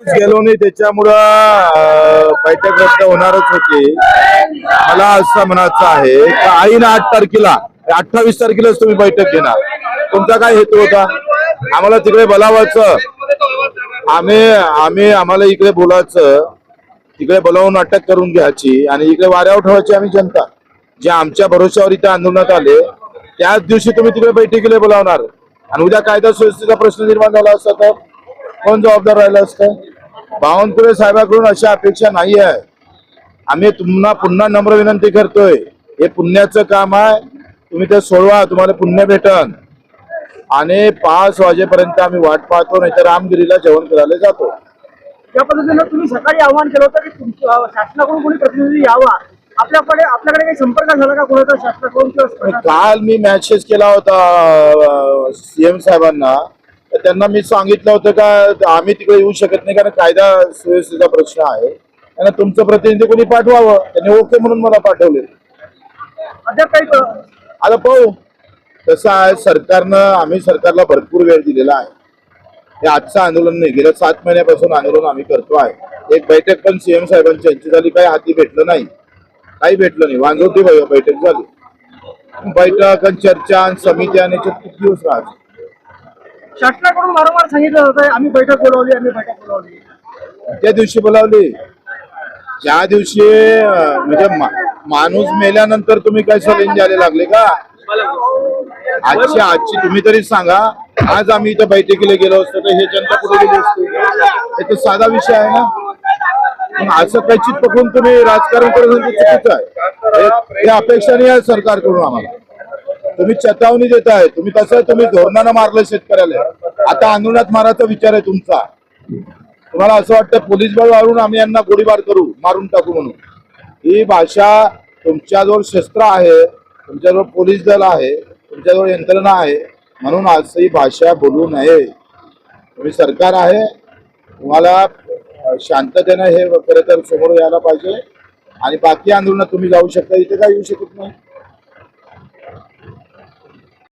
गेलो नाही त्याच्यामुळं बैठक रद्द होणारच होती. मला असं म्हणायचं आहे की ना आठ तारखेला अठ्ठावीस तारखेलाच तुम्ही बैठक घेणार. तुमचा काय हेतू होता? आम्हाला तिकडे बोलावायचं. आम्ही आम्ही आम्हाला इकडे बोलायचं तिकडे बोलावून अटक करून घ्यायची आणि इकडे वाऱ्यावर ठेवायची आम्ही जनता जे आमच्या भरोश्यावर इथे आंदोलनात आले त्याच दिवशी तुम्ही तिकडे बैठकीला बोलावणार. आणि उद्या कायदा सुव्यवस्थेचा प्रश्न निर्माण झाला असता तर कोण जबाबदार राहिला असतं? बावनकुळे साहेबाकडून अशी अपेक्षा नाही आहे. आम्ही तुम्हाला पुन्हा नम्र विनंती करतोय हे पुण्याचं काम आहे तुम्ही ते सोडवा तुम्हाला पुण्य भेटन. आणि पाच वाजेपर्यंत आम्ही वाट पाहतो नाही तर रामगिरीला जेवण करायला जातो. या पद्धतीनं तुम्ही सकाळी आवाहन केलं होतं की तुमच्या शासनाकडून कोणी प्रतिनिधी यावा आपल्याकडे आपल्याकडे काही संपर्क झाला का कोणाचा शासनाकडून किंवा? काल मी मॅसेज केला होता सीएम साहेबांना. तर त्यांना मी सांगितलं होतं का आम्ही तिकडे येऊ शकत नाही कारण कायदा सुव्यवस्थेचा प्रश्न आहे. आणि तुमचं प्रतिनिधी कोणी पाठवावं? त्यांनी ओके म्हणून मला पाठवले. अद्याप काही आता पाहू. कसं आहे सरकारनं आम्ही सरकारला भरपूर वेळ दिलेला आहे. हे आजचं आंदोलन नाही गेल्या सात महिन्यापासून आंदोलन आम्ही करतो आहे. एक बैठक पण सीएम साहेबांची यांची झाली काही हाती भेटलं नाही. काही भेटलं नाही वांजवटी बै- बैठक झाली. बैठक आणि चर्चा आणि समित्या आणि किती दिवस राहते शासनाकडून वारंवार सांगितलं जातं आम्ही बैठक बोलवली आम्ही बैठक बोलवली. त्या दिवशी बोलावली. ज्या दिवशी म्हणजे माणूस मेल्यानंतर तुम्ही काय सलेन द्यायला लागले का? आजच्या आजची तुम्ही तरी सांगा. आज आम्ही इथं बैठकीला गेलो असतो तर हे जनता कुठे गेली असते? हे तर साधा विषय आहे ना? मग असं कैचित पकडून तुम्ही राजकारण करत चुकीचं आहे. हे- अपेक्षा नाही आहे सरकारकडून आम्हाला. तुम्ही चेतावणी देताय तुम्ही कसं तुम्ही धोरणानं मारलं शेतकऱ्याला. आता आंदोलनात मारायचा विचार आहे तुमचा. तुम्हाला असं वाटतं पोलीस बळ वाढवून आम्ही यांना गोळीबार करू मारून टाकू म्हणून. ही भाषा तुमच्याजवळ शस्त्र आहे तुमच्याजवळ पोलीस दल आहे. तुमच्याजवळ यंत्रणा आहे म्हणून असं भाषा बोलू नये. तुम्ही सरकार आहे तुम्हाला शांततेनं हे खरं तर समोर यायला पाहिजे. आणि बाकी आंदोलनात तुम्ही जाऊ शकता इथे काय येऊ शकत नाही.